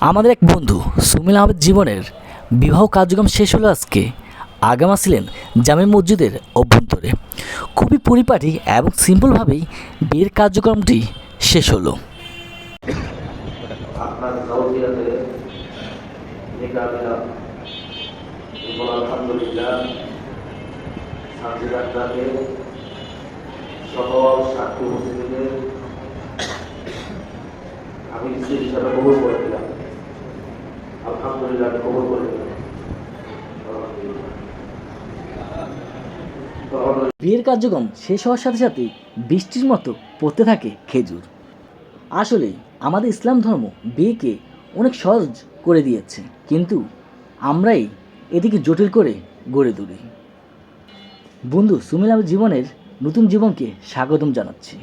আমাদের এক বন্ধু সুমিল আহমেদ জীবনের বিবাহ কার্যক্রম শেষ হলো আজকে। আগামা ছিলেন জামে মসজিদের অভ্যন্তরে। খুবই পরিপাটি এবং সিম্পলভাবেই বিয়ের কার্যক্রমটি শেষ হলো। আমি স্ত্রী হিসাবে কবুল করে দিলাম আলহামদুলিল্লাহ কবুল করে। বিয়ের কার্যক্রম শেষ হওয়ার সাথে সাথে বৃষ্টির মতো পড়তে থাকে খেজুর। আসলে আমাদের ইসলাম ধর্ম বিয়েকে অনেক সহজ করে দিয়েছে, কিন্তু আমরাই এদিকে জটিল করে গড়ে তুলি। বন্ধু সুমিল জীবনের নতুন জীবনকে স্বাগতম জানাচ্ছি।